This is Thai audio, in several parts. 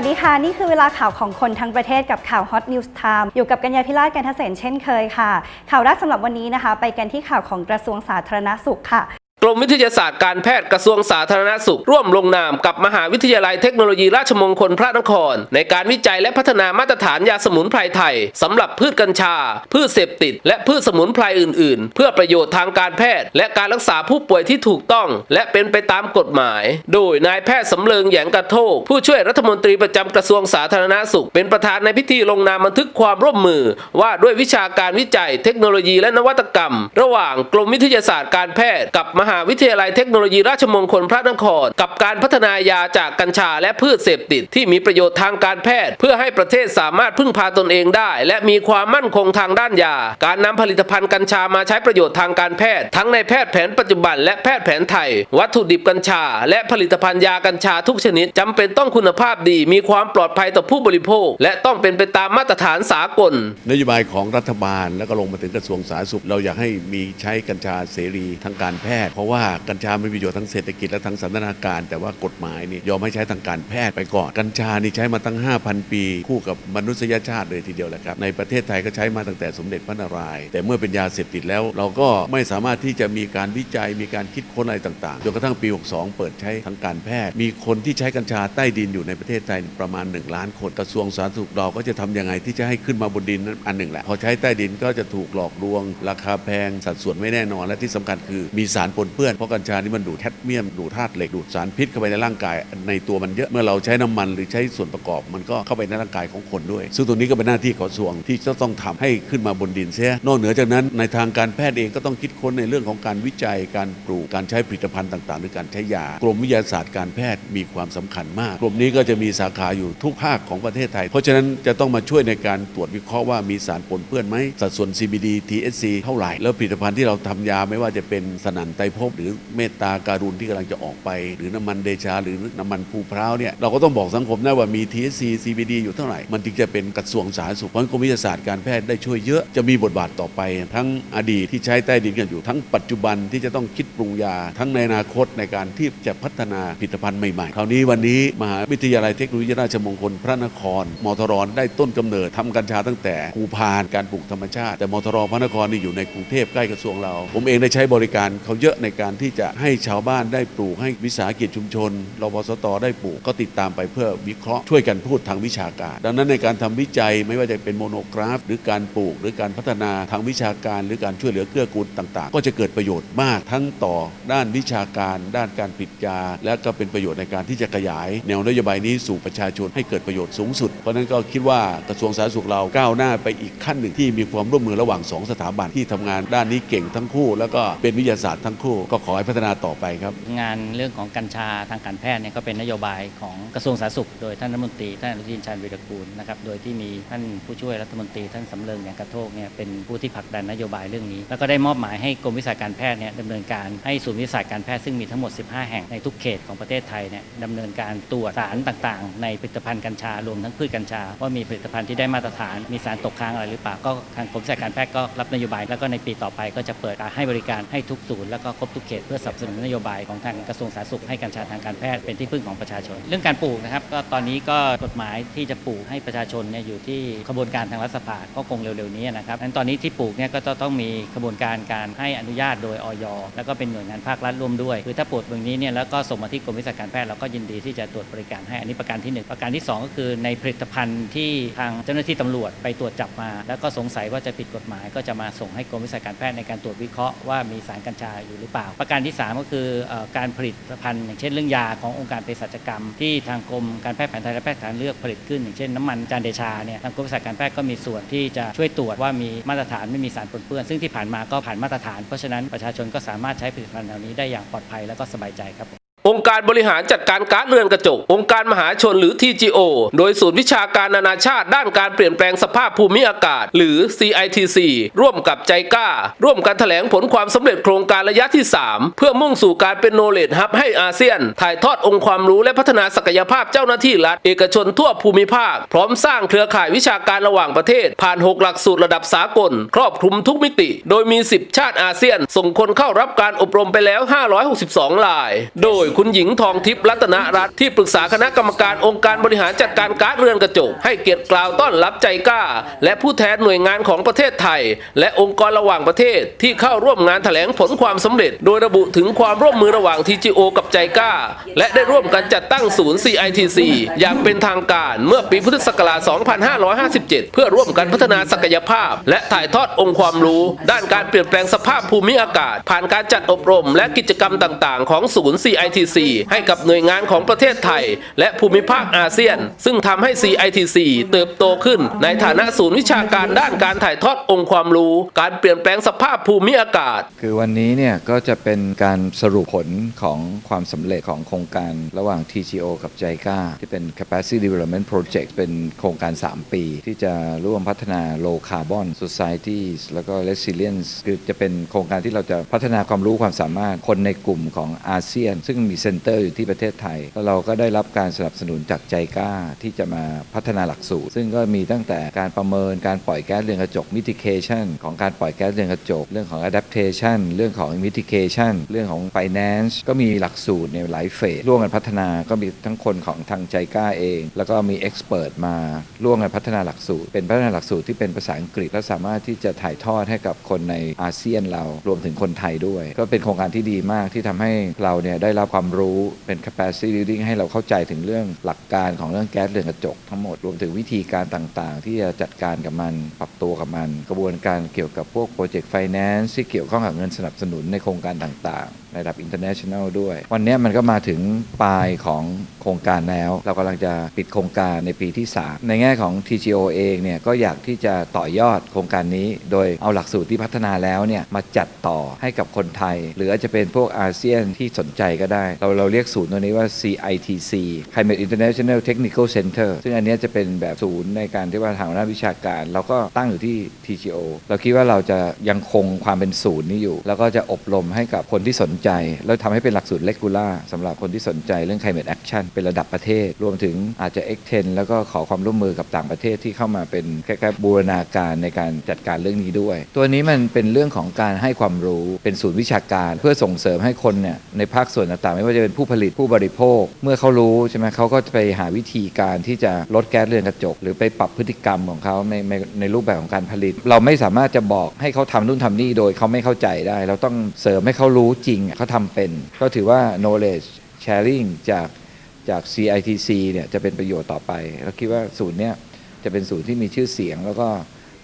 วัสดีค่ะ นี่คือเวลาข่าวของคนทั้งประเทศกับข่าว Hot News Time อยู่กับกัญญาพิราชกันทเสนเช่นเคยค่ะ ข่าวแรกสำหรับวันนี้นะคะ ไปกันที่ข่าวของกระทรวงสาธารณสุขค่ะ กรมวิทยาศาสตร์การแพทย์กระทรวงสาธารณสุข ร่วมลงนามกับมหาวิทยาลัยเทคโนโลยีราชมงคลพระนคร ในการวิจัยและพัฒนามาตรฐานยาสมุนไพรไทยสำหรับพืชกัญชา พืชเสพติด และพืชสมุนไพรอื่น ๆ เพื่อประโยชน์ทางการแพทย์ และการรักษาผู้ป่วยที่ถูกต้อง และเป็นไปตามกฎหมาย โดยนายแพทย์สำเริงแหยงกระโทกผู้ช่วยรัฐมนตรีประจำกระทรวงสาธารณสุข เป็นประธานในพิธีลงนามบันทึกความร่วมมือ ว่าด้วยวิชาการวิจัย เทคโนโลยีและนวัตกรรม ระหว่างกรมวิทยาศาสตร์การแพทย์กับมหาหาวิทยาลัยเทคโนโลยีราชมงคลพระนคร กับการพัฒนายาจากกัญชาและพืชเสพติด ที่มีประโยชน์ทางการแพทย์ เพื่อให้ประเทศสามารถพึ่งพาตนเองได้ และมีความมั่นคงทางด้านยา การนำผลิตภัณฑ์กัญชามาใช้ประโยชน์ทางการแพทย์ ทั้งในแพทย์แผนปัจจุบัน และแพทย์แผนไทย วัตถุดิบกัญชา และผลิตภัณฑ์ยากัญชาทุกชนิดจำเป็นต้องคุณภาพดี มีความปลอดภัยต่อผู้บริโภค และต้องเป็นไปตามมาตรฐานสากล นโยบายของรัฐบาลแล้วก็ลงมาถึงกระทรวงสาธารณสุขเราอยากให้มีใช้กัญชาเสรีทางการแพทย์ราะว่ากัญชาไม่มีประโยชน์ทั้งเศรษฐกิจและทางสันทนาการ แต่ว่ากฎหมายนี่ยอมให้ใช้ทางการแพทย์ไปก่อน กัญชานี่ใช้มาตั้ง 5,000 ปี คู่กับมนุษยชาติเลยทีเดียวแหละครับในประเทศไทยก็ใช้มาตั้งแต่สมเด็จพระนารายณ์แต่เมื่อเป็นยาเสพติดแล้ว เราก็ไม่สามารถที่จะมีการวิจัยมีการคิดค้นอะไรต่างๆจนกระทั่งปี 62 เปิดใช้ทางการแพทย์ มีคนที่ใช้กัญชาใต้ดินอยู่ในประเทศไทยประมาณ 1 ล้านคนกระทรวงสาธารณสุขเราก็จะทำยังไงที่จะให้ขึ้นมาบนดินนั้นอันหนึ่งแหละพอใช้ใต้ดินก็จะถูกหลอกลวง ราคาแพงสัดส่วนไม่แน่นอนและที่สำคัญคือมีสารปนเปื้อนเพราะกัญชานี่มันดูดแคดเมียมดูดธาตุเหล็กดูดสารพิษเข้าไปในร่างกายในตัวมันเยอะเมื่อเราใช้น้ำมันหรือใช้ส่วนประกอบมันก็เข้าไปในร่างกายของคนด้วย ซึ่งตัวนี้ก็เป็นหน้าที่ของกระทรวงที่จะต้องทำให้ขึ้นมาบนดินเสียนอกเหนือจากนั้นในทางการแพทย์เองก็ต้องคิดค้นในเรื่องของการวิจัยการปลูกการใช้ผลิตภัณฑ์ต่างๆ หรือการใช้ยากรมวิทยาศาสตร์การแพทย์มีความสำคัญมากกรมนี้ก็จะมีสาขาอยู่ทุกภาคของประเทศไทย เพราะฉะนั้นจะต้องมาช่วยในการตรวจวิเคราะห์ว่ามีสารปนเปื้อนไหมสัดส่วน CBD THC เท่าไหร่แล้วผลิตภัณฑ์ที่เราทำยาไม่ว่าจะเป็นสนันไตภพหรือเมตตาการุณที่กำลังจะออกไป หรือน้ำมันเดชาหรือน้ำมันภูพร้าวเนี่ยเราก็ต้องบอกสังคมนะว่ามี THC CBD อยู่เท่าไหร่ มันถึงจะเป็นกระทรวงสาธารณสุขเพราะฉะนั้นกรมวิทยาศาสตร์การแพทย์ได้ช่วยเยอะจะมีบทบาทต่อไป ทั้งอดีตที่ใช้ใต้ดินกันอยู่ทั้งปัจจุบันที่จะต้องคิดปรุงยา ทั้งในอนาคตในการที่จะพัฒนาผลิตภัณฑ์ใหม่ๆคราวนี้วันนี้มหาวิทยาลัยเทคโนโลยีราชมงคลพระนครมทรได้ต้นกำเนิดทำกัญชาตั้งแต่ภูพานการปลูกธรรมชาติ แต่มทรพระนครนี่อยู่ในกรุงเทพใกล้กระทรวงเรา ผมเองได้ใช้บริการเขาเยอะในการที่จะให้ชาวบ้านได้ปลูกให้วิสาหกิจชุมชนรพสตได้ปลูกก็ติดตามไปเพื่อวิเคราะห์ช่วยกันพูดทางวิชาการ ดังนั้นในการทำวิจัยไม่ว่าจะเป็นโมโนกราฟ หรือการปลูก หรือการพัฒนาทางวิชาการ หรือการช่วยเหลือเกื้อกูลต่างๆ ก็จะเกิดประโยชน์มากทั้งต่อด้านวิชาการ ด้านการผลิตยา และก็เป็นประโยชน์ในการที่จะขยาย แนวนโยบายนี้สู่ประชาชนให้เกิดประโยชน์สูงสุด เพราะนั้นก็คิดว่ากระทรวงสาธารณสุขเราก้าวหน้าไปอีกขั้นหนึ่งที่มีความร่วมมือระหว่างสองสถาบันที่ทำงานด้านนี้เก่งทั้งคู่ แล้วก็เป็นวิทยาศาสตร์ทั้งคู่ก็ขอให้พัฒนาต่อไปครับ งานเรื่องของกัญชาทางการแพทย์เนี่ยก็เป็นนโยบายของกระทรวงสาธารณสุข โดยท่านรัฐมนตรีท่านอนุทินชาญวีรกูลนะครับโดยที่มีท่านผู้ช่วยรัฐมนตรีท่านสำเริงอย่างกระโทกเนี่ยเป็นผู้ที่ผลักดันนโยบายเรื่องนี้ แล้วก็ได้มอบหมายให้กรมวิชาการแพทย์เนี่ยดำเนินการให้ศูนย์วิชาการแพทย์ซึ่งมีทั้งหมด 15 แห่งในทุกเขตของประเทศไทยเนี่ยดำเนินการตรวจสารต่างๆ ในผลิตภัณฑ์กัญชารวมทั้งพืชกัญชา ว่ามีผลิตภัณฑ์ที่ได้มาตรฐาน มีสารตกค้างอะไรหรือเปล่าก็ทางกรมวิชาการแพทย์ก็รับนโยบาย แล้วก็ในปีต่อไปก็จะเปิดให้บริการให้ทุกศูนย์แล้วก็ครบทุกเขตเพื่อสนับสนุนนโยบายของทางกระทรวงสาธารณสุขให้กัญชาทางการแพทย์เป็นที่พึ่งของประชาชน เรื่องการปลูกนะครับก็ตอนนี้ก็กฎหมายที่จะปลูกให้ประชาชนเนี่ยอยู่ที่ขบวนการทางรัฐสภาก็คงเร็วๆนี้นะครับงั้นตอนนี้ที่ปลูกเนี่ยก็จะต้องมีขบวนการการให้อนุญาตโดยออยแล้วก็เป็นหน่วยงานภาครัฐร่วมด้วยคือถ้าปลูกแบบนี้เนี่ยแล้วก็ส่งมาที่กรมวิชาการแพทย์เราก็ยินดีที่จะตรวจบริการให้อันนี้ประการที่หนึ่งประการที่สองก็คือในผลิตภัณฑ์ที่ทางเจ้าหน้าที่ตำรวจไปตรวจจับมา แล้วก็สงสัยว่าจะผิดกฎหมาย ก็จะมาส่งให้กรมวิชาการแพทย์ในการตรวจวิเคราะห์ว่ามีสารกัญชาอยู่หรือเปล่า ประการที่สามก็คือการผลิตภัณฑ์อย่างเช่นเรื่องยาขององค์การเภสัชกรรม ที่ทางกรมการแพทย์แผนไทยและแพทย์ทางเลือกผลิตขึ้น อย่างเช่นน้ำมันจานเดชาเนี่ยทางกรมวิชาการแพทย์ก็มีส่วนที่จะช่วยตรวจว่ามีมาตรฐานไม่มีสารปนเปื้อน ซึ่งที่ผ่านมาก็ผ่านมาตรฐาน เพราะฉะนั้นประชาชนก็สามารถใช้ผลิตภัณฑ์เหล่านี้ได้อย่างปลอดภัยและก็สบายใจครับ องค์การบริหารจัดการก๊าซเรือนกระจก องค์การมหาชนหรือ TGO โดยศูนย์วิชาการนานาชาติ ด้านการเปลี่ยนแปลงสภาพภูมิอากาศ หรือ CITC ร่วมกับใจกล้า ร่วมกันแถลงผลความสำเร็จโครงการระยะที่ 3 เพื่อมุ่งสู่การเป็นโนเลดฮับให้อาเซียน ถ่ายทอดองค์ความรู้และพัฒนาศักยภาพเจ้าหน้าที่รัฐ เอกชนทั่วภูมิภาค พร้อมสร้างเครือข่ายวิชาการระหว่างประเทศ ผ่าน 6 หลักสูตรระดับสากล ครอบคลุมทุกมิติ โดยมี 10 ชาติอาเซียน ส่งคนเข้ารับการอบรมไปแล้ว 562ราย โดยคุณหญิงทองทิพย์รัตนรัตน์ที่ปรึกษาคณะกรรมการองค์การบริหารจัดการกาซเรือนกระจก ให้เกียรติกล่าวต้อนรับใจกล้า และผู้แทนหน่วยงานของประเทศไทย และองค์กรระหว่างประเทศ ที่เข้าร่วมงานแถลงผลความสำเร็จ โดยระบุถึงความร่วมมือระหว่าง TGO กับใจกล้า และได้ร่วมกันจัดตั้งศูนย์ CITC อย่างเป็นทางการเมื่อปีพุทธศักราช 2557 เพื่อร่วมกันพัฒนาศักยภาพ และถ่ายทอดองค์ความรู้ ด้านการเปลี่ยนแปลงสภาพภูมิอากาศ ผ่านการจัดอบรม และกิจกรรมต่าง ๆ ของศูนย์ CITC ให้กับหน่วยงานของประเทศไทย และภูมิภาคอาเซียน ซึ่งทำให้ CITC เติบโตขึ้น ในฐานะศูนย์วิชาการด้านการถ่ายทอดองค์ความรู้ การเปลี่ยนแปลงสภาพภูมิอากาศ คือวันนี้เนี่ยก็จะเป็นการสรุปผลของความสำเร็จของโครงการระหว่าง TGO กับ JICA ที่เป็น Capacity Development Project เป็นโครงการ 3 ปี ที่จะร่วมพัฒนา Low Carbon Societies แล้วก็ Resilience คือจะเป็นโครงการที่เราจะพัฒนาความรู้ความสามารถคนในกลุ่มของอาเซียน ซึ่งมีเซ็นเตอร์อยู่ที่ประเทศไทยแล้วเราก็ได้รับการสนับสนุนจาก JICA ที่จะมาพัฒนาหลักสูตร ซึ่งก็มีตั้งแต่การประเมินการปล่อยแก๊สเรือนกระจก mitigation ของการปล่อยแก๊สเรือนกระจก เรื่องของ adaptation เรื่องของ mitigation เรื่องของ finance ก็มีหลักสูตรในหลายเฟสร่วมกันพัฒนาก็มีทั้งคนของทางใจกล้าเอง แล้วก็มี expert มาร่วมกันพัฒนาหลักสูตร เป็นพัฒนาหลักสูตรที่เป็นภาษาอังกฤษและสามารถที่จะถ่ายทอดให้กับคนในอาเซียนเรารวมถึงคนไทยด้วย ก็เป็นโครงการที่ดีมากที่ทำให้เราเนี่ยได้รับความความรู้เป็น capacity building ให้เราเข้าใจถึงเรื่องหลักการของเรื่องแก๊สเรือนกระจกทั้งหมด รวมถึงวิธีการต่างๆ ที่จะจัดการกับมัน ปรับตัวกับมัน กระบวนการเกี่ยวกับพวกโปรเจกต์ไฟแนนซ์ที่เกี่ยวข้องกับเงินสนับสนุนในโครงการต่างๆ ระดับ international ด้วย วันนี้มันก็มาถึงปลายของโครงการแล้ว เรากำลังจะปิดโครงการในปีที่ 3 ในแง่ของ TGO เองเนี่ยก็อยากที่จะต่อยอดโครงการนี้ โดยเอาหลักสูตรที่พัฒนาแล้วเนี่ยมาจัดต่อให้กับคนไทย หรืออาจจะเป็นพวกอาเซียนที่สนใจก็ได้ เราเราเรียกศูนย์ตัวนี้ว่า CITC Climate International Technical Center ซึ่งอันนี้จะเป็นแบบศูนย์ในการที่ว่าทางด้านวิชาการ เราก็ตั้งอยู่ที่ TGO เราคิดว่าเราจะยังคงความเป็นศูนย์นี้อยู่ แล้วก็จะอบรมให้กับคนที่สนใจแล้วทำให้เป็นหลักสูตรเลกูล่าสำหรับคนที่สนใจเรื่อง climate action เป็นระดับประเทศ รวมถึงอาจจะ extend แล้วก็ขอความร่วมมือกับต่างประเทศที่เข้ามาเป็นแค่บูรณาการในการจัดการเรื่องนี้ด้วย ตัวนี้มันเป็นเรื่องของการให้ความรู้เป็นศูนย์วิชาการ เพื่อส่งเสริมให้คนเนี่ยในภาคส่วนต่างๆ ไม่ว่าจะเป็นผู้ผลิตผู้บริโภค เมื่อเขารู้ใช่ไหมเขาก็จะไปหาวิธีการที่จะลดแก๊สเรือนกระจก หรือไปปรับพฤติกรรมของเขาในในในรูปแบบของการผลิต เราไม่สามารถจะบอกให้เขาทำนู่นทำนี่โดยเขาไม่เข้าใจได้ เราต้องเสริมให้เขารู้จริงเขาทำเป็น ก็ถือว่า knowledge sharing จากจาก CITC เนี่ยจะเป็นประโยชน์ต่อไปเราคิดว่าศูนย์เนี่ยจะเป็นศูนย์ที่มีชื่อเสียง แล้วก็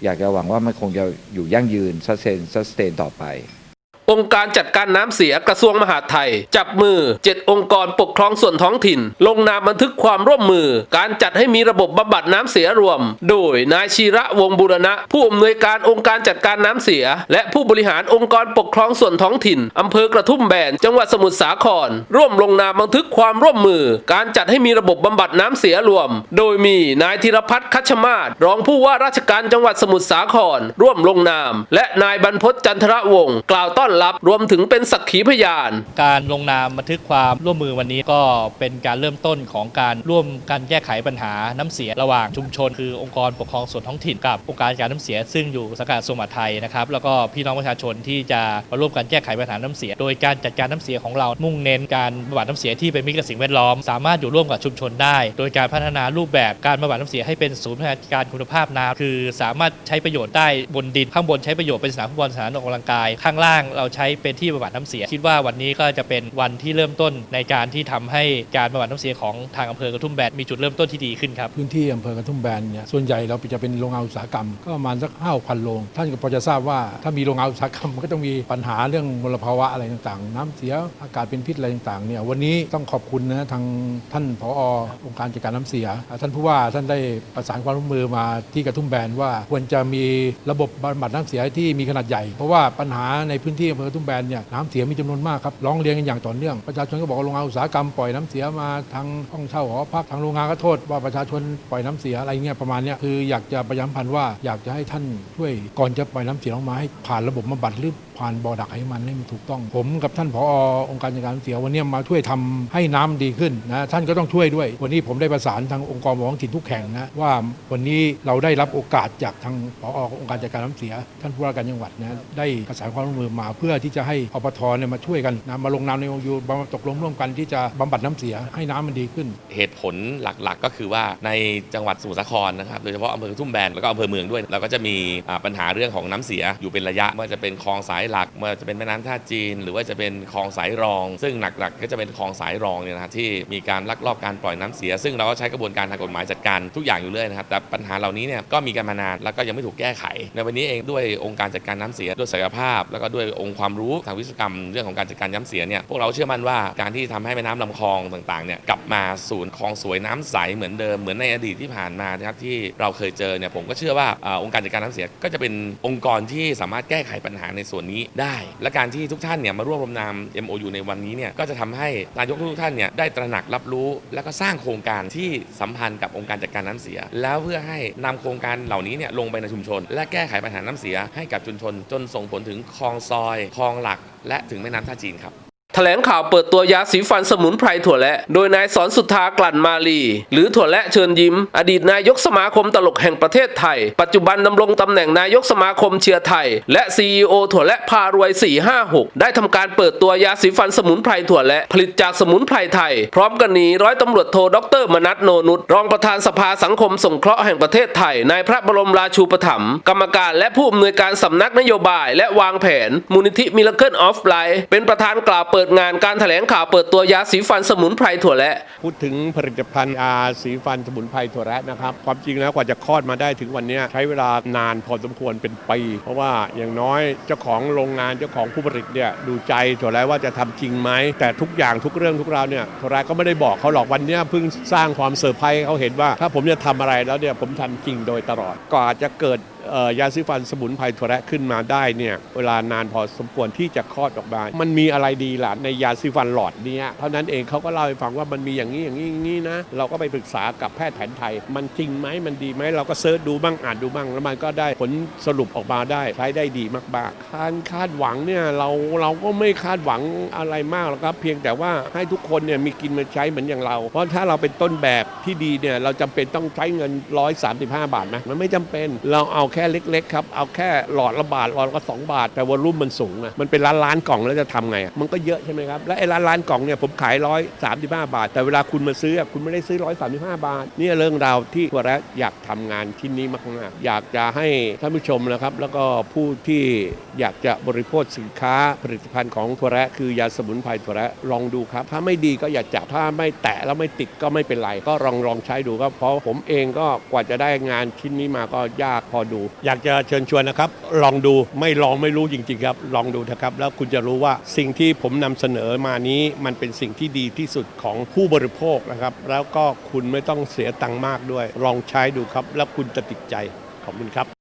อยากจะหวังว่ามันคงจะอยู่ยั่งยืน sustain sustain ต่อไป องค์การจัดการน้ำเสียกระทรวงมหาดไทย จับมือ 7 องค์กรปกครองส่วนท้องถิ่น ลงนามบันทึกความร่วมมือ การจัดให้มีระบบบำบัดน้ำเสียรวม โดยนายชีระวงศ์บุรณะ ผู้อำนวยการองค์การจัดการน้ำเสีย และผู้บริหารองค์กรปกครองส่วนท้องถิ่นอำเภอกระทุ่มแบนจังหวัดสมุทรสาคร ร่วมลงนามบันทึกความร่วมมือ การจัดให้มีระบบบำบัดน้ำเสียรวม โดยมีนายธีรพัฒน์คัชมาศรองผู้ว่าราชการจังหวัดสมุทรสาคร ร่วมลงนาม และนายบรรพตจันทระวงศ์กล่าวต้อนรับ รวมถึงเป็นสักขีพยาน การลงนามบันทึกความร่วมมือวันนี้ก็เป็นการเริ่มต้นของการร่วมกันแก้ไขปัญหาน้ำเสียระหว่างชุมชน คือองค์กรปกครองส่วนท้องถิ่นกับองค์การการน้ำเสีย ซึ่งอยู่สังกัดกระทรวงมหาไทยนะครับแล้วก็พี่น้องประชาชนที่จะมาร่วมกันแก้ไขปัญหาน้ำเสีย โดยการจัดการน้ำเสียของเรามุ่งเน้นการบำบัดน้ำเสียที่เป็นมิตรกับสิ่งแวดล้อม สามารถอยู่ร่วมกับชุมชนได้ โดยการพัฒนารูปแบบการบำบัดน้ำเสียให้เป็นศูนย์พัฒนาการคุณภาพน้ำคือ สามารถใช้ประโยชน์ได้บนดินข้างบนใช้ประโยชน์เป็นสนามฟุตบอลสนามออกกำลังกายข้างล่างเราราใช้เป็นที่บำบัดน้ำเสีย คิดว่าวันนี้ก็จะเป็นวันที่เริ่มต้นในการที่ทำให้การบำบัดน้ำเสียของทางอำเภอกระทุ่มแบนมีจุดเริ่มต้นที่ดีขึ้นครับพื้นที่อำเภอกระทุ่มแบนเนี่ยส่วนใหญ่เราจะเป็นโรงงานอุตสาหกรรมก็ประมาณสักห้าพันโรงท่านก็พอจะทราบว่าถ้ามีโรงงานอุตสาหกรรมก็ต้องมีปัญหาเรื่องมลภาวะอะไรต่างๆ น้ำเสียอากาศเป็นพิษอะไรต่างๆเนี่ยวันนี้ต้องขอบคุณนะทางท่านผอองค์การจัดการน้ำเสีย ท่านผู้ว่าท่านได้ประสานความร่วมมือมาที่กระทุ่มแบนว่าควรจะมีระบบบำบัดน้ำเสียที่มีขนาดใหญ่ เพราะว่าปัญหาในพื้นที่อำเภอทุ่งแบนเนี่ยน้ำเสียมีจำนวนมากครับร้องเรียนกันอย่างต่อเนื่องประชาชนก็บอกว่าโรงงานอุตสาหกรรมปล่อยน้ำเสียมาทางห้องเช่าหอพักทางโรงงานก็โทษ ว่าประชาชนปล่อยน้ำเสียอะไรเงี้ยประมาณเนี้ยคืออยากจะประยามพันธ์ว่าอยากจะให้ท่านช่วยก่อนจะปล่อยน้ำเสียออกมาให้ผ่านระบบบำบัดหรือผ่านบ่อดักให้มันให้มันถูกต้อง ผมกับท่านผอองค์การจัดการน้ำเสียวันนี้มาช่วยทำให้น้ำดีขึ้นนะท่านก็ต้องช่วยด้วย วันนี้ผมได้ประสานทางองค์กรปกครองท้องถิ่นทุกแห่งนะว่าวันนี้เราได้รับโอกาสจากทางผอองค์การจัดการน้ำเสีย ท่านผู้ว่าการจังหวัดนะได้ประสานความร่วมมือมาเพื่อที่จะให้อปทเนี่ยมาช่วยกันนะมาลงนามในองค์ยูมาตกลงร่วมกันที่จะบำบัดน้ำเสียให้น้ำมันดีขึ้น เหตุผลหลักๆ ก็คือว่าในจังหวัดสมุทรสาครนะครับโดยเฉพาะอำเภอทุ่งแบนแล้วก็อำเภอเมืองด้วยเราก็จะมีปัญหาเรื่องของน้ำเสียอยู่เป็นระยะว่าจะเป็นคลองสายหลักไม่ว่าจะเป็นแม่น้ำท่าจีน หรือว่าจะเป็นคลองสายรอง ซึ่งหลักๆ ก็จะเป็นคลองสายรองเนี่ยนะที่มีการลักลอบการปล่อยน้ำเสีย ซึ่งเราก็ใช้กระบวนการทางกฎหมายจัดการทุกอย่างอยู่เรื่อยนะครับแต่ปัญหาเหล่านี้เนี่ยก็มีกันมานานแล้วก็ยังไม่ถูกแก้ไข ในวันนี้เองด้วยองค์การจัดการน้ำเสียด้วยศักยภาพ แล้วก็ด้วยองค์ความรู้ทางวิศวกรรมเรื่องของการจัดการน้ำเสียเนี่ยพวกเราเชื่อมั่นว่าการที่ทำให้แม่น้ำลำคลองต่างๆเนี่ยกลับมาสู่คลองสวยน้ำใสเหมือนเดิมเหมือนในอดีตที่ผ่านมานะครับที่เราเคยเจอเนี่ยผมก็เชื่อว่าองค์การจัดการน้ำเสียก็จะเป็นองค์กรที่สามารถแก้ไขปัญหาในส่วนนี้ได้ และการที่ทุกท่านเนี่ยมาร่วมลงนาม MOU ในวันนี้เนี่ยก็จะทำให้นายกทุกท่านเนี่ยได้ตระหนักรับรู้ และก็สร้างโครงการที่สัมพันธ์กับองค์การจัดการน้ำเสีย แล้วเพื่อให้นำโครงการเหล่านี้เนี่ยลงไปในชุมชน และแก้ไขปัญหาน้ำเสียให้กับชุมชน จนส่งผลถึงคลองซอยคลองหลัก และถึงแม่น้ำท่าจีนครับ แถลงข่าวเปิดตัวยาสีฟันสมุนไพรถั่วและ โดยนายสอนสุธากลั่นมาลี หรือถั่วและเชิญยิ้ม อดีตนายกสมาคมตลกแห่งประเทศไทย ปัจจุบันดำรงตำแหน่งนายกสมาคมเชียร์ไทย และ CEO ถั่วและพารวย 456 ได้ทำการเปิดตัวยาสีฟันสมุนไพรถั่วและ ผลิตจากสมุนไพรไทย พร้อมกันนี้ร้อยตำรวจโทดรมนัทโนนุชรองประธานสภาสังคมสงเคราะห์แห่งประเทศไทยนายพระบรมราชูปถัมภ์กรรมการและผู้อำนวยการสำนักนโยบาย และวางแผนมูลนิธิมิลเคิลออฟไลฟ์เป็นประธานกล่าวเปิดดงานการแถลงข่าวเปิดตัวยาสีฟันสมุนไพรถั่วและ พูดถึงผลิตภัณฑ์ยาสีฟันสมุนไพรถั่วแระนะครับ ความจริงแล้วกว่าจะคลอดมาได้ถึงวันนี้ใช้เวลานานพอสมควรเป็นปี เพราะว่าอย่างน้อยเจ้าของโรงงานเจ้าของผู้ผลิตเนี่ยดูใจถั่วแระว่าจะทำจริงไหมแต่ทุกอย่างทุกเรื่องทุกราวเนี่ยถั่วแระก็ไม่ได้บอกเขาหรอกวันนี้เพิ่งสร้างความเซอร์ไพรส์เขาเห็นว่า ถ้าผมจะทำอะไรแล้วเนี่ยผมทำจริงโดยตลอดกว่าจะเกิด ยาสีฟันสมุนไพรถั่วแระขึ้นมาได้เนี่ยเวลานานพอสมควรที่จะคลอดออกมา มันมีอะไรดีล่ะในยาสีฟันหลอดเนี้ยเท่านั้นเองเขาก็เล่าให้ฟังว่ามันมีอย่างนี้อย่างนี้อย่างนี้นะ เราก็ไปปรึกษากับแพทย์แผนไทย มันจริงไหมมันดีไหมเราก็เซิร์ชดูบ้างอ่านดูบ้างแล้วมันก็ได้ผลสรุปออกมาได้ใช้ได้ดีมากๆการคาดหวังเนี่ยเราเราก็ไม่คาดหวังอะไรมากหรอกครับ เพียงแต่ว่าให้ทุกคนเนี่ยมีกินมาใช้เหมือนอย่างเรา เพราะถ้าเราเป็นต้นแบบที่ดีเนี่ยเราจำเป็นต้องใช้เงิน 135 บาทไหมมันไม่จำเป็นเราเอาแค่เล็กๆครับเอาแค่หลอดละบาทหลอดละสองบาท แต่วอลลุ่มมันสูงนะมันเป็นล้านล้านกล่องแล้วจะทำไงอะมันก็เยอะใช่ไหมครับและไอ้ล้านล้านกล่องเนี่ยผมขายร้อยสามสิบห้าบาท แต่เวลาคุณมาซื้อคุณไม่ได้ซื้อร้อยสามสิบห้าบาทนี่เรื่องราวที่ทัวร์อยากทำงานชิ้นนี้มากๆอยากจะให้ท่านผู้ชมนะครับ แล้วก็ผู้ที่อยากจะบริโภคสินค้าผลิตภัณฑ์ของทัวร์คือยาสมุนไพรทัวร์ลองดูครับ ถ้าไม่ดีก็อย่าจับถ้าไม่แตะแล้วไม่ติดก็ไม่เป็นไร ก็ลองลองใช้ดูครับเพราะผมเองก็กว่าจะได้งานชิ้นนี้มาก็ยากพอดูอยากจะเชิญชวนนะครับ ลองดูไม่ลองไม่รู้จริงๆครับ ลองดูนะครับ แล้วคุณจะรู้ว่าสิ่งที่ผมนำเสนอมานี้มันเป็นสิ่งที่ดีที่สุดของผู้บริโภคนะครับ แล้วก็คุณไม่ต้องเสียตังค์มากด้วย ลองใช้ดูครับ แล้วคุณจะติดใจขอบคุณครับ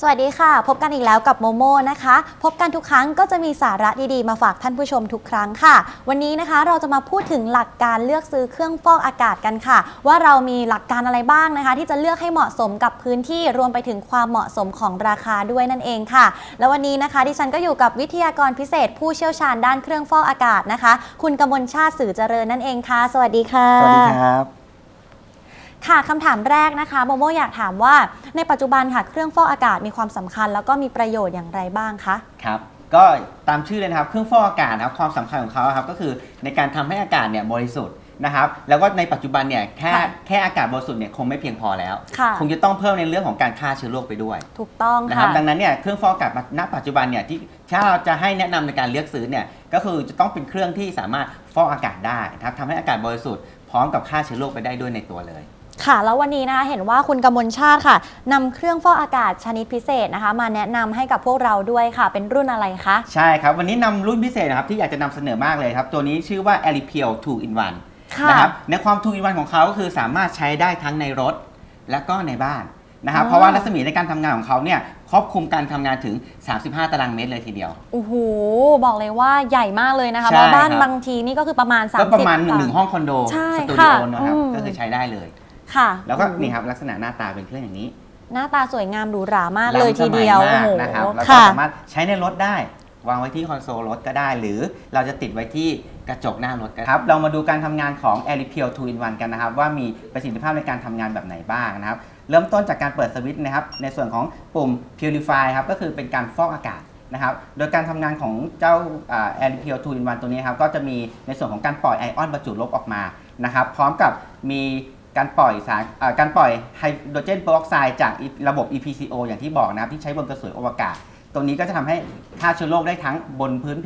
สวัสดีค่ะ พบกันอีกแล้วกับโมโมนะคะ พบกันทุกครั้งก็จะมีสาระดีๆ มาฝากท่านผู้ชมทุกครั้งค่ะ วันนี้นะคะเราจะมาพูดถึงหลักการเลือกซื้อเครื่องฟอกอากาศกันค่ะ ว่าเรามีหลักการอะไรบ้างนะคะ ที่จะเลือกให้เหมาะสมกับพื้นที่รวมไปถึงความเหมาะสมของราคาด้วยนั่นเองค่ะ แล้ววันนี้นะคะดิฉันก็อยู่กับวิทยากรพิเศษ ผู้เชี่ยวชาญด้านเครื่องฟอกอากาศนะคะ คุณกมลชาติสื่อเจริญนั่นเองค่ะ สวัสดีค่ะ สวัสดีครับ ค่ะคำถามแรกนะคะโมโมอยากถามว่าในปัจจุบันค่ะเครื่องฟอกอากาศมีความสำคัญ แล้วก็มีประโยชน์อย่างไรบ้างคะครับก็ตามชื่อเลยนะครับเครื่องฟอกอากาศนะครับความสำคัญของเขาครับก็คือในการทำให้อากาศเนี่ยบริสุทธิ์นะครับ แล้วก็ในปัจจุบันเนี่ยแค่ค่ะแค่อากาศบริสุทธิ์เนี่ยคงไม่เพียงพอแล้ว ค่ะ คงจะต้องเพิ่มในเรื่องของการฆ่าเชื้อโรคไปด้วยถูกต้องนะครัค่ะบดังนั้นเนี่ยเครื่องฟอกอากาศณปัจจุบันเนี่ยที่ถ้าเราจะให้แนะนำในการเลือกซื้อเนี่ยก็คือจะต้องเป็นเครื่องที่สามารถฟอกอากาศได้นะครับทำให้อากาศบริสุทธิ์พร้อมกับฆ่าเชื้อโรคไปได้ด้วยในตัวเลย ค่ะ แล้ววันนี้นะคะเห็นว่าคุณกมลชาติค่ะนำเครื่องฟอกอากาศชนิดพิเศษนะคะ มาแนะนำให้กับพวกเราด้วยค่ะ เป็นรุ่นอะไรคะ ใช่ครับ วันนี้นำรุ่นพิเศษนะครับที่อยากจะนำเสนอมากเลยครับ ตัวนี้ชื่อว่า a l i p i o 2 in 1ค่ะ นะครับในความ 2 in 1ของเขาก็คือสามารถใช้ได้ทั้งในรถและก็ในบ้านนะครับอ๋อ เพราะว่ารัศมีในการทำงานของเขาเนี่ยคครอบคลุมการทำงานถึง 35 ตารางเมตรเลยทีเดียว โอ้โห บอกเลยว่าใหญ่มากเลยนะคะ ใช่เพราะบ้านครับ บางทีนี่ก็คือประมาณ 30ก็ประมาณหนึ่งค่ะหนึ่งห้องคอนโดใช่สตูดิค่ะโอนะครับอืม ก็คือใช้ได้เลย ค่ะ แล้วก็อืมนี่ครับลักษณะหน้าตาเป็นเครื่องอย่างนี้ หน้าตาสวยงามหรูหรามากเลยล้ำสทีมัเดียวมาโอ้กโหนะครับแล้วก็ค่ะสามารถใช้ในรถได้ วางไว้ที่คอนโซลรถก็ได้ หรือเราจะติดไว้ที่กระจกหน้ารถก็ได้ครับ เรามาดูการทำงานของ a i r p e e l 2 in 1กันนะครับ ว่ามีประสิทธิภาพในการทำงานแบบไหนบ้างนะครับ เริ่มต้นจากการเปิดสวิตช์นะครับ ในส่วนของปุ่ม Purify ครับ ก็คือเป็นการฟอกอากาศนะครับ โดยการทำงานของเจ้า a i r p e e l 2 in 1ตัวนี้ครับ ก็จะมีในส่วนของการปล่อยไอออนบรรจุลบออกมา นะครับ พร้อมกับมี การปล่อยสารการปล่อยไฮโดรเจนเปอร์ออกไซด์จากระบบ EPCO อย่างที่บอกนะครับที่ใช้บนกระสวยอวกาศ ตรงนี้ก็จะทำให้ฆ่าเชื้อโรคได้ทั้งบนพื้น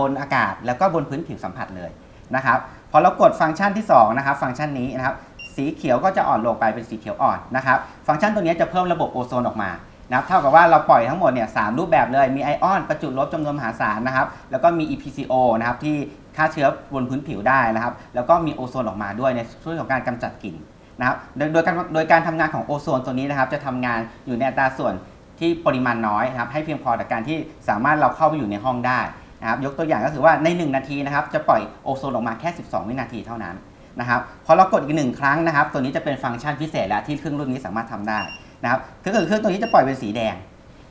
บนอากาศ แล้วก็บนพื้นผิวสัมผัสเลยนะครับพอเรากดฟังก์ชันที่2นะครับฟังก์ชันนี้นะครับสีเขียวก็จะอ่อนลงไปเป็นสีเขียวอ่อนนะครับฟังก์ชันตัวนี้จะเพิ่มระบบโอโซนออกมานะครับเท่ากับว่าเราปล่อยทั้งหมดเนี่ยสามรูปแบบเลยมีไอออนประจุลบจำนวนมหาศาลนะครับแล้วก็มี EPCO นะครับที่ฆ่าเชื้อบนพื้นผิวได้นะครับ แล้วก็มีโอโซนออกมาด้วยในช่วยของการกำจัดกลิ่น นะครับโดยโดยการโดยการทำงานของโอโซนตัวนี้นะครับ จะทำงานอยู่ในอัตราส่วนที่ปริมาณน้อยนะครับให้เพียงพอต่อการที่สามารถเราเข้าไปอยู่ในห้องได้นะครับยกตัวอย่างก็คือว่าใน 1 นาทีนะครับจะปล่อยโอโซนออกมาแค่ 12 วินาทีเท่านั้นนะครับพอเรากดอีกหนึ่งครั้งนะครับ ตัวนี้จะเป็นฟังก์ชันพิเศษแล้วที่เครื่องรุ่นนี้สามารถทำได้นะครับก็คือเครื่องตัวนี้จะปล่อยเป็นสีแดง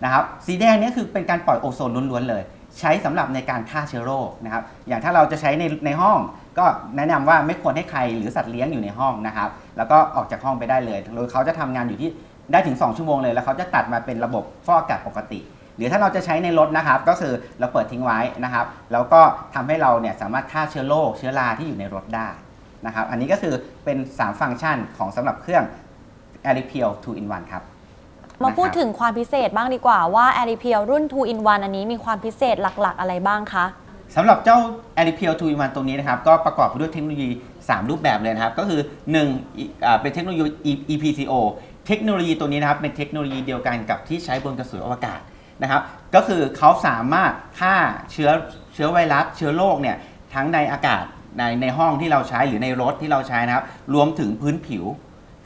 นะครับสีแดงนี้คือเป็นการปล่อยโอโซนล้วนๆเลย ใช้สำหรับในการฆ่าเชื้อโรคนะครับอย่างถ้าเราจะใช้ในในห้อง ก็แนะนำว่าไม่ควรให้ใครหรือสัตว์เลี้ยงอยู่ในห้องนะครับ แล้วก็ออกจากห้องไปได้เลยโดยเขาจะทำงานอยู่ที่ได้ถึง 2 ชั่วโมงเลย แล้วเขาจะตัดมาเป็นระบบฟอกอากาศปกติ หรือถ้าเราจะใช้ในรถนะครับ ก็คือเราเปิดทิ้งไว้นะครับ แล้วก็ทำให้เราเนี่ยสามารถฆ่าเชื้อโรคเชื้อราที่อยู่ในรถได้นะครับ อันนี้ก็คือเป็น 3 ฟังก์ชันของสำหรับเครื่อง a r i p e e l 2 in 1ครับมาพูดนะครับถึงความพิเศษบ้างดีกว่าว่า a i r p e e l รุ่น 2 in 1อันนี้มีความพิเศษหลัก ๆ อะไรบ้างคะ สำหรับเจ้า a r i p e e l 2 in 1ตรงนี้นะครับ ก็ประกอบไปด้วยเทคโนโลยี 3 รูปแบบเลยนะครับ ก็คือ1อ่าเป็นเทคโนโลยี EPCO เทคโนโลยีตัวนี้นะครับ เป็นเทคโนโลยีเดียวกันกับที่ใช้บนกระสุนอวกาศนะครับ ก็คือเขาสามารถฆ่าเชื้อเชื้อไวรัส เชื้อโรคเนี่ยทั้งในอากาศในในห้องที่เราใช้หรือในรถที่เราใช้นะครับ รวมถึงพื้นผิว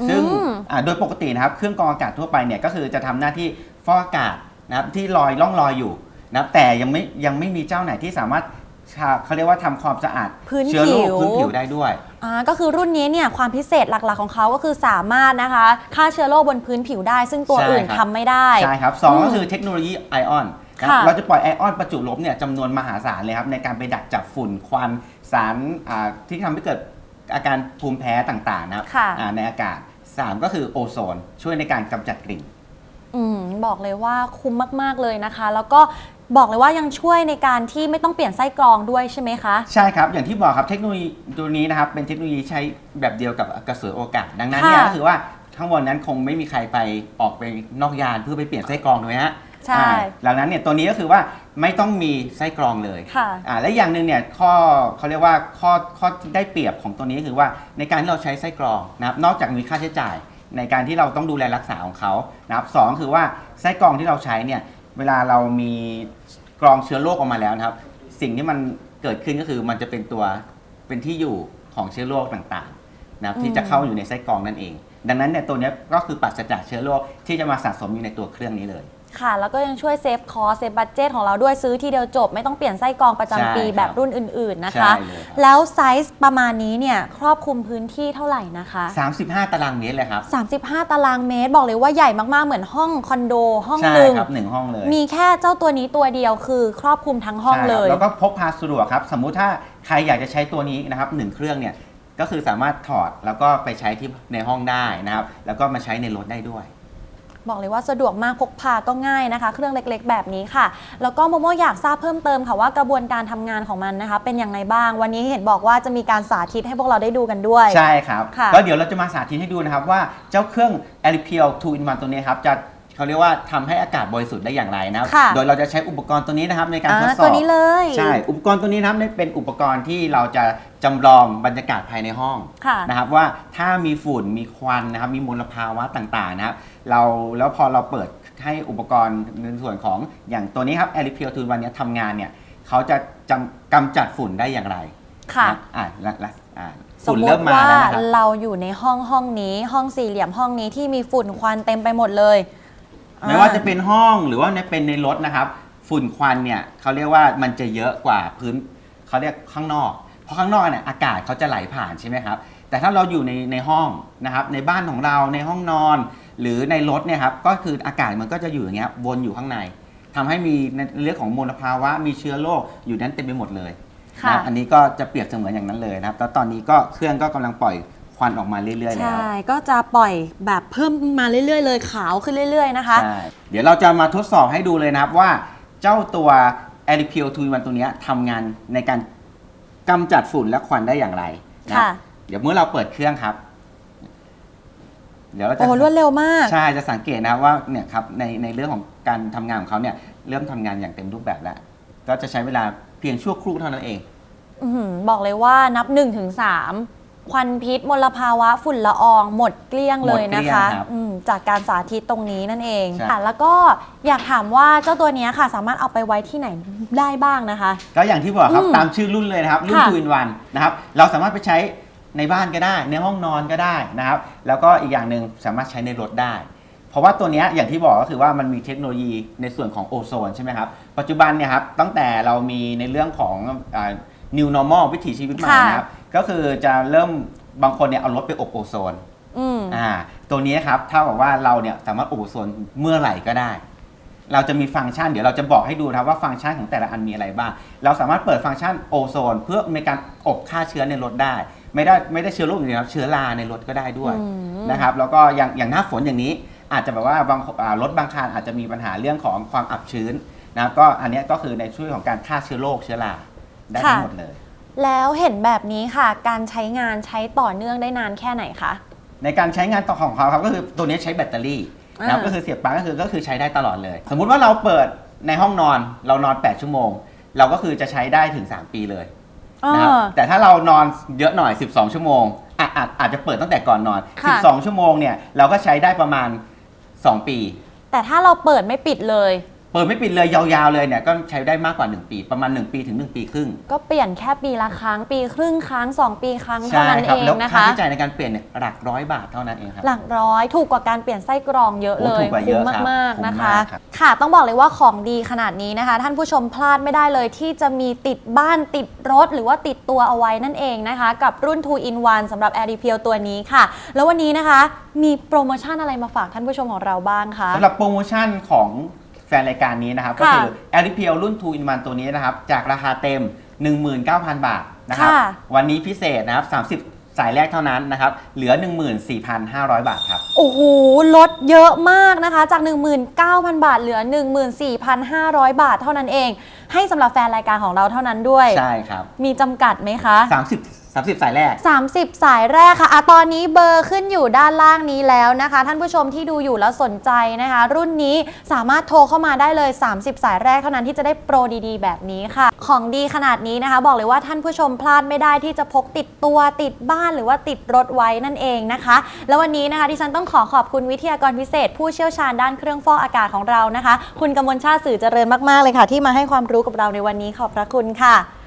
ซึ่งอืมอ่าโดยปกตินะครับ เครื่องกรองอากาศทั่วไปเนี่ยก็คือจะทำหน้าที่ฟอกอากาศนะครับที่ลอยล่องลอยอยู่ นะครับแต่ยังไม่ยังไม่มีเจ้าไหนที่สามารถชาเขาเรียกว่าทำความสะอาดพื้นเชื้อโรคผิว พื้นผิวได้ด้วย อ่าก็คือรุ่นนี้เนี่ยความพิเศษหลักๆของเขาก็คือสามารถนะคะฆ่าเชื้อโรคบนพื้นผิวได้ ซึ่งตัวใช่อื่นครับ ทำไม่ได้ ใช่ครับสองอืมก็คือเทคโนโลยีไอออนนะค่ะ เราจะปล่อยไอออนประจุลบเนี่ยจำนวนมหาศาลเลยครับ ในการไปดักจับฝุ่นควันสารอ่าที่ทำให้เกิดอาการภูมิแพ้ต่างๆนะครับค่ะ อ่าในอากาศสามก็คือโอโซน ช่วยในการกำจัดกลิ่น อืมบอกเลยว่าคุ้มมากๆเลยนะคะ แล้วก็ บอกเลยว่ายังช่วยในการที่ไม่ต้องเปลี่ยนไส้กรองด้วยใช่ไหมคะ ใช่ครับ อย่างที่บอกครับเทคโนโลยีตัวนี้นะครับเป็นเทคโนโลยีใช้แบบเดียวกับกระสุนโอกาสดังนั้นเนี่ยค่ะก็คือว่าทั้งหมดนั้นคงไม่มีใครไปออกไปนอกยานเพื่อไปเปลี่ยนไส้กรองเลยฮะใช่อ่าดังนั้นเนี่ยตัวนี้ก็คือว่าไม่ต้องมีไส้กรองเลยค่ะอ่าและอย่างหนึ่งเนี่ยข้อเขาเรียกว่าข้อข้อที่ได้เปรียบของตัวนี้ก็คือว่าในการที่เราใช้ไส้กรองนะครับนอกจากมีค่าใช้จ่ายในการที่เราต้องดูแลรักษาของเขานะครับสองคือว่าไส้กรองที่เราใช้เนี่ย เวลาเรามีกรองเชื้อโรคออกมาแล้วนะครับ สิ่งที่มันเกิดขึ้นก็คือมันจะเป็นตัวเป็นที่อยู่ของเชื้อโรคต่างๆนะครับที่จะเข้าอยู่ในไส้กรองนั่นเอง ดังนั้นเนี่ยตัวเนี้ยก็คือปราศจากเชื้อโรคที่จะมาสะสมอยู่ในตัวเครื่องนี้เลย ค่ะ แล้วก็ยังช่วยเซฟคอสเซฟบัตเจตของเราด้วยซื้อทีเดียวจบ ไม่ต้องเปลี่ยนไส้กรองประจำปีใช่ครับแบบรุ่นอื่นๆนะคะ ใช่เลยครับ แล้วไซส์ประมาณนี้เนี่ยครอบคลุมพื้นที่เท่าไหร่นะคะ 35 ตารางเมตรเลยครับ35 ตารางเมตรบอกเลยว่าใหญ่มากๆเหมือนห้องคอนโดห้องใช่หนึ่งครับหนึ่งห้องเลยมีแค่เจ้าตัวนี้ตัวเดียวคือครอบคลุมทั้งห้องใช่ครับเลย แล้วก็พกพาสะดวกครับ สมมุติถ้าใครอยากจะใช้ตัวนี้นะครับหนึ่งเครื่องเนี่ยก็คือสามารถถอดแล้วก็ไปใช้ที่ในห้องได้นะครับ แล้วก็มาใช้ในรถได้ด้วย บอกเลยว่าสะดวกมากพกพาก็ง่ายนะคะ เครื่องเล็กๆ แบบนี้ค่ะ แล้วก็โมโมอยากทราบเพิ่มเติมค่ะว่ากระบวนการทำงานของมันนะคะ เป็นยังไงบ้าง วันนี้เห็นบอกว่าจะมีการสาธิตให้พวกเราได้ดูกันด้วย ใช่ครับค่ะก็เดี๋ยวเราจะมาสาธิตให้ดูนะครับว่าเจ้าเครื่อง a r i p e e l 2 in 1ตัวนี้ครับจะเขาเรียกว่าทำให้อากาศบริสุทธิ์ได้อย่างไรนะครับค่ะโดยเราจะใช้อุปกรณ์ตัวนี้นะครับในการอ่าทดสอบตัวนี้เลย ใช่ อุปกรณ์ตัวนี้นะครับเป็นอุปกรณ์ที่เราจะจำลองบรรยากาศภายในห้องค่ะนะครับว่าถ้ามีฝุ่น มีควันนะครับ มีมลภาวะต่างๆนะครับ เราแล้วพอเราเปิดให้อุปกรณ์ในส่วนของอย่างตัวนี้ครับ a r i p e e l 2วันนี้ทำงานเนี่ยเขาจะจำกำจัดฝุ่นได้อย่างไรค่ะนะอ่าละละอ่าสมฝุ่นมเริ่มติมาว่าแล้วนะครับ เราอยู่ในห้องห้องนี้ ห้องสี่เหลี่ยมห้องนี้ที่มีฝุ่นควันเต็มไปหมดเลยอ่าไม่ว่าจะเป็นห้องหรือว่าในเป็นในรถนะครับ ฝุ่นควันเนี่ยเขาเรียกว่ามันจะเยอะกว่าพื้นเขาเรียกข้างนอก เพราะข้างนอกเนี่ยอากาศเขาจะไหลผ่านใช่ไหมครับ แต่ถ้าเราอยู่ในในห้องนะครับในบ้านของเราในห้องนอน หรือในรถเนี่ยครับก็คืออากาศมันก็จะอยู่อย่างเงี้ยวนอยู่ข้างในทำให้มีในเรื่องของมลภาวะมีเชื้อโรคอยู่นั้นเต็มไปหมดเลยค่ะ นะอันนี้ก็จะเปรียบเสมือนอย่างนั้นเลยนะครับแล้วตอนนี้ก็เครื่องก็กำลังปล่อยควันออกมาเรื่อยๆแล้ว ใช่ ก็จะปล่อยแบบเพิ่มมาเรื่อยๆ เลยขาวขึ้นเรื่อย ๆ นะคะ ใช่เดี๋ยวเราจะมาทดสอบให้ดูเลยนะครับว่าเจ้าตัว a r i p i o 2 1ตัวเนี้ยทำงานในการกำจัดฝุ่นและควันได้อย่างไรนะค่ะ เดี๋ยวเมื่อเราเปิดเครื่องครับ เดี๋ยวเราจะโอ้รวดเร็วมาก ใช่จะสังเกตนะครับว่าเนี่ยครับในในเรื่องของการทำงานของเขาเนี่ยเริ่มทำงานอย่างเต็มรูปแบบแล้ว ก็จะใช้เวลาเพียงชั่วครู่เท่านั้นเอง อื้อหือบอกเลยว่านับ1นถึงสควันพิษมลภาวะฝุ่นละออง หมดเกลี้ยงเลยนะคะหมดเกลี้ยงครับอืมจากการสาธิตตรงนี้นั่นเองใช่ ค่ะแล้วก็อยากถามว่าเจ้าตัวเนี้ยค่ะ สามารถเอาไปไว้ที่ไหนได้บ้างนะคะ ก็อย่างที่บอกครับอืมตามชื่อรุ่นเลยนะครับ รุ่นค่ะ ทูอินวันนะครับเราสามารถไปใช้ ในบ้านก็ได้ ในห้องนอนก็ได้นะครับ แล้วก็อีกอย่างหนึ่งสามารถใช้ในรถได้ เพราะว่าตัวเนี้ยอย่างที่บอกก็คือว่ามันมีเทคโนโลยีในส่วนของโอโซนใช่ไหมครับ ปัจจุบันเนี่ยครับตั้งแต่เรามีในเรื่องของอ่า new normal วิถีชีวิตใหม่ค่ะนะครับ ก็คือจะเริ่มบางคนเนี่ยเอารถไปอบโอโซนอืมอ่าตัวนี้ครับเท่ากับว่าเราเนี่ยสามารถอบโอโซนเมื่อไหร่ก็ได้ เราจะมีฟังก์ชันเดี๋ยวเราจะบอกให้ดูนะครับว่าฟังก์ชันของแต่ละอันมีอะไรบ้าง เราสามารถเปิดฟังก์ชันโอโซน เพื่อในการอบฆ่าเชื้อในรถได้ ไม่ได้ไม่ได้เชื้อโรคอย่างเดียวครับเชื้อราในรถก็ได้ด้วยอืม นะครับแล้วก็อย่างอย่างหน้าฝนอย่างนี้ อาจจะแบบว่าบางอ่ารถบางคันอาจจะมีปัญหาเรื่องของความอับชื้นนะครับก็อันเนี้ยก็คือในช่วยของการฆ่าเชื้อโรคเชื้อราได้ทั้งหมดเลย แล้วเห็นแบบนี้ค่ะ การใช้งานใช้ต่อเนื่องได้นานแค่ไหนคะ ในการใช้งานต่อของเขาครับก็คือตัวนี้ใช้แบตเตอรี่นะครับอ่า ก็คือเสียบปลั๊กก็คือก็คือใช้ได้ตลอดเลย สมมุติว่าเราเปิดในห้องนอนเรานอน 8 ชั่วโมง เราก็คือจะใช้ได้ถึง 3 ปีเลย นะครับอ่าแต่ถ้าเรานอนเยอะหน่อย 12 ชั่วโมงอาจอาจอาจจะเปิดตั้งแต่ก่อนนอน ค่ะ 12 ชั่วโมงเนี่ยเราก็ใช้ได้ประมาณ 2 ปี แต่ถ้าเราเปิดไม่ปิดเลย เปิดไม่ปิดเลยยาวๆเลยเนี่ยก็ใช้ได้มากกว่า 1 ปี ประมาณ 1 ปีถึง 1 ปีครึ่งก็เปลี่ยนแค่ปีละครั้ง ปีครึ่งครั้ง 2 ปีครั้งเท่าใช่นั้นครัเองแล้วนะค่าคะใช้จ่ายในการเปลี่ยนเนี่ยหลักร้อยบาทเท่านั้นเองครับ หลักร้อยถูกกว่าการเปลี่ยนไส้กรองเยอะโอ้เลยถูกกว่าเยคุ้อะมครับมากคุ้ๆมนะคะมากครับค่ะต้องบอกเลยว่าของดีขนาดนี้นะคะ ท่านผู้ชมพลาดไม่ได้เลยที่จะมีติดบ้านติดรถ หรือว่าติดตัวเอาไว้นั่นเองนะคะ กับรุ่น 2 in 1สำหรับ a i r p e e l ตัวนี้ค่ะ แล้ววันนี้นะคะมีโปรโมชั่นอะไรมาฝากท่านผู้ชมของเราบ้างคะสำหรับโปรโมชั่นของ แฟนรายการนี้นะครับ ก็ค่ะคือ a r i p i e l รุ่น2 in 1ตัวนี้นะครับ จากราคาเต็ม 19,000 บาทนะครับ ค่ะ วันนี้พิเศษนะครับ 30 สายแรกเท่านั้นนะครับ เหลือ 14,500 บาทครับ โอ้โห ลดเยอะมากนะคะ จาก 19,000 บาทเหลือ 14,500 บาทเท่านั้นเอง ให้สำหรับแฟนรายการของเราเท่านั้นด้วย ใช่ครับ มีจำกัดไหมคะ 30 30 สายแรก 30 สายแรกค่ะอะตอนนี้เบอร์ขึ้นอยู่ด้านล่างนี้แล้วนะคะ ท่านผู้ชมที่ดูอยู่แล้วสนใจนะคะ รุ่นนี้สามารถโทรเข้ามาได้เลย 30 สายแรกเท่านั้นที่จะได้โปรดีๆ แบบนี้ค่ะ ของดีขนาดนี้นะคะ บอกเลยว่าท่านผู้ชมพลาดไม่ได้ที่จะพกติดตัวติดบ้านหรือว่าติดรถไว้นั่นเองนะคะ แล้ววันนี้นะคะที่ฉันต้องขอขอบคุณวิทยากรพิเศษ ผู้เชี่ยวชาญด้านเครื่องฟอกอากาศของเรานะคะ คุณกมลชาติสื่อเจริญมากๆเลยค่ะ ที่มาให้ความรู้กับเราในวันนี้ขอบพระคุณค่ะ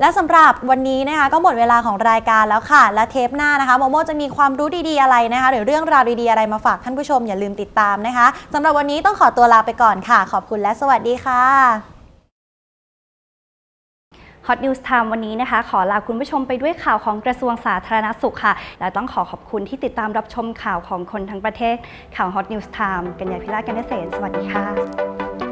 และสำหรับวันนี้นะคะก็หมดเวลาของรายการแล้วค่ะ และเทปหน้านะคะโมโมจะมีความรู้ดีๆอะไรนะคะ หรือเรื่องราวดีๆอะไรมาฝากท่านผู้ชมอย่าลืมติดตามนะคะสำหรับวันนี้ต้องขอตัวลาไปก่อนค่ะ ขอบคุณและสวัสดีค่ะ Hot News Time วันนี้นะคะ ขอลาคุณผู้ชมไปด้วยข่าวของกระทรวงสาธารณสุขค่ะ และต้องขอขอบคุณที่ติดตามรับชมข่าวของคนทั้งประเทศ ข่าว Hot News Time กัญญาพิราชกันเกษตรสวัสดีค่ะ